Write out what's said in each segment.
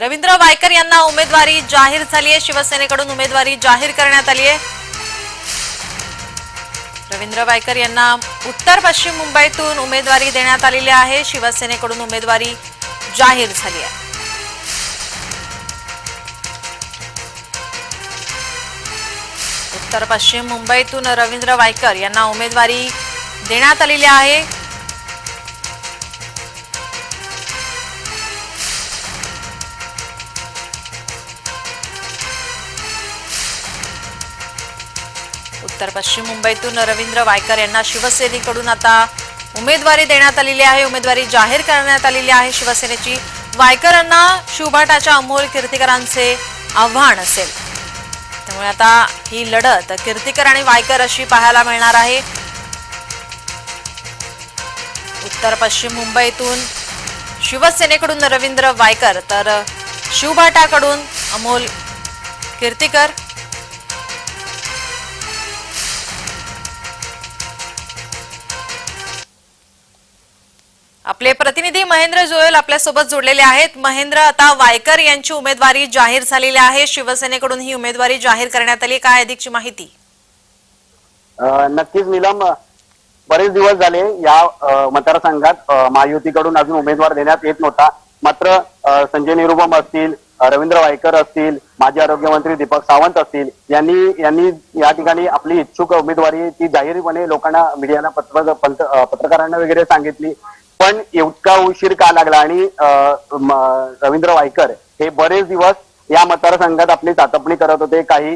रवींद्र वायकर यांना उमेदवारी जाहीर झाली आहे. शिवसेनेकडून उमेदवारी जाहीर करण्यात आली आहे. रवींद्र वायकर यांना उत्तर पश्चिम मुंबईतून उमेदवारी देण्यात आलेली आहे. शिवसेनेकडून उमेदवारी जाहीर झाली आहे. उत्तर पश्चिम मुंबईतून रवींद्र वायकर यांना उमेदवारी देण्यात आलेली आहे. उत्तर पश्चिम मुंबईतून रवींद्र वायकर यांना शिवसेनेकडून आता उमेदवारी देण्यात आलेली आहे. उमेदवारी जाहीर करण्यात आलेली आहे. शिवसेनेची वायकरांना शिवभाटाच्या अमोल कीर्तिकरांचे आव्हान असेल. त्यामुळे आता ही लढत कीर्तिकर आणि वायकर अशी पाहायला मिळणार आहे. उत्तर पश्चिम मुंबईतून शिवसेनेकडून रवींद्र वायकर तर शिवभाटाकडून अमोल कीर्तिकर आपले प्रतिनिधी महेंद्र जोयल आपल्यासोबत जोडलेले आहेत. महेंद्र आता वायकर यांची उमेदवारी जाहीर झालेली आहे. शिवसेनेकडून ही उमेदवारी जाहीर करण्यात आली. काय अधिकची माहिती? नक्कीच निलम बरेच दिवस झाले या मतदारसंघात महायुतीकडून अजून उमेदवार देण्यात येत नव्हता. मात्र संजय निरुपम असतील रवींद्र वायकर असतील माजी आरोग्यमंत्री दीपक सावंत असतील यांनी यांनी या ठिकाणी आपली इच्छुक उमेदवारी ती जाहीरपणे लोकांना मीडियाला पत्र पंत- पत्रकारांना वगैरे सांगितली. पण इतका उशीर का लागला आणि रवींद्र वायकर हे बरेच दिवस या मतदारसंघात आपली चाचपणी करत होते. काही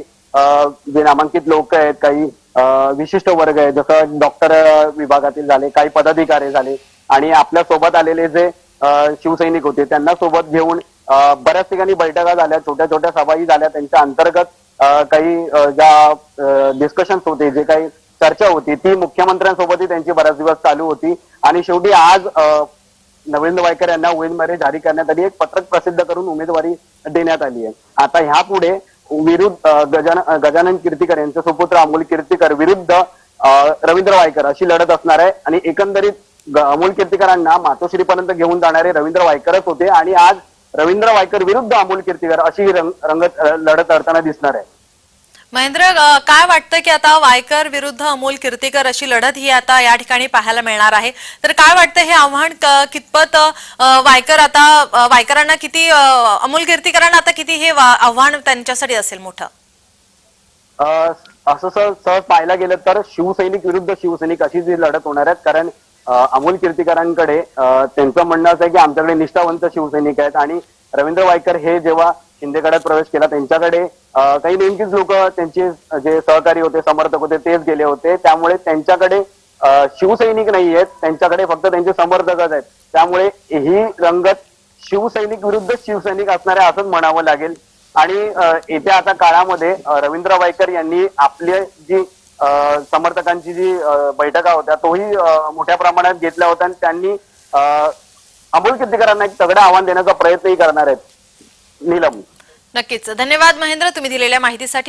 जे नामांकित लोक आहेत काही विशिष्ट वर्ग आहेत. जसं डॉक्टर विभागातील झाले काही पदाधिकारी झाले आणि आपल्यासोबत आलेले जे शिवसैनिक होते त्यांना सोबत घेऊन बऱ्याच ठिकाणी बैठका झाल्या छोट्या छोट्या सभाही झाल्या. त्यांच्या अंतर्गत काही ज्या डिस्कशन्स होते जे काही चर्चा होती. ती मुख्यमंत्र्यांसोबतही त्यांची बऱ्याच दिवस चालू होती. आणि शेवटी आज नवीन वायकर यांना उमेदवारी जारी करण्यात आली. एक पत्रक प्रसिद्ध करून उमेदवारी देण्यात आली आहे. आता ह्यापुढे विरुद्ध गजान गजानन कीर्तीकर यांचे सुपुत्र अमोल कीर्तीकर विरुद्ध रवींद्र वायकर अशी लढत असणार आहे. आणि एकंदरीत अमोल कीर्तीकरांना मातोश्रीपर्यंत घेऊन जाणारे रवींद्र वायकरच होते. आणि आज रवींद्र वायकर विरुद्ध अमोल कीर्तीकर अशी रंग रंगत लढत लढताना दिसणार आहे. महेंद्र काय वाटतं की आता वायकर विरुद्ध अमोल कीर्तीकर अशी लढत ही आता या ठिकाणी पाहायला मिळणार आहे? तर काय वाटतं हे आव्हान कितपत वायकर आता वायकरांना किती अमोल कीर्तीकरांना आता किती हे आव्हान त्यांच्यासाठी असेल मोठं? असं सहज सहज पाहायला गेलं तर शिवसैनिक विरुद्ध शिवसैनिक अशी जी लढत होणार आहेत कारण अमोल कीर्तिकरांकडे त्यांचं म्हणणं असं आहे की आमच्याकडे निष्ठावंत शिवसैनिक आहेत आणि रवींद्र वायकर हे जेव्हा शिंदेगडात प्रवेश केला. त्यांच्याकडे काही नेमकीच लोक त्यांचे जे सहकारी होते समर्थक होते तेच गेले होते. त्यामुळे त्यांच्याकडे शिवसैनिक नाही आहेत. त्यांच्याकडे फक्त त्यांचे समर्थकच आहेत. त्यामुळे ही रंगत शिवसैनिक विरुद्ध शिवसैनिक असणारे असंच म्हणावं लागेल. आणि येत्या आता काळामध्ये रवींद्र वायकर यांनी आपली जी समर्थकांची जी बैठका होत्या तोही मोठ्या प्रमाणात घेतल्या होत्या. आणि त्यांनी अमोल कीर्तीकरांना एक तगडं आव्हान देण्याचा प्रयत्नही करणार आहेत. नीलम. नक्कीच. धन्यवाद महेंद्र तुम्ही दिलेल्या माहितीसाठी.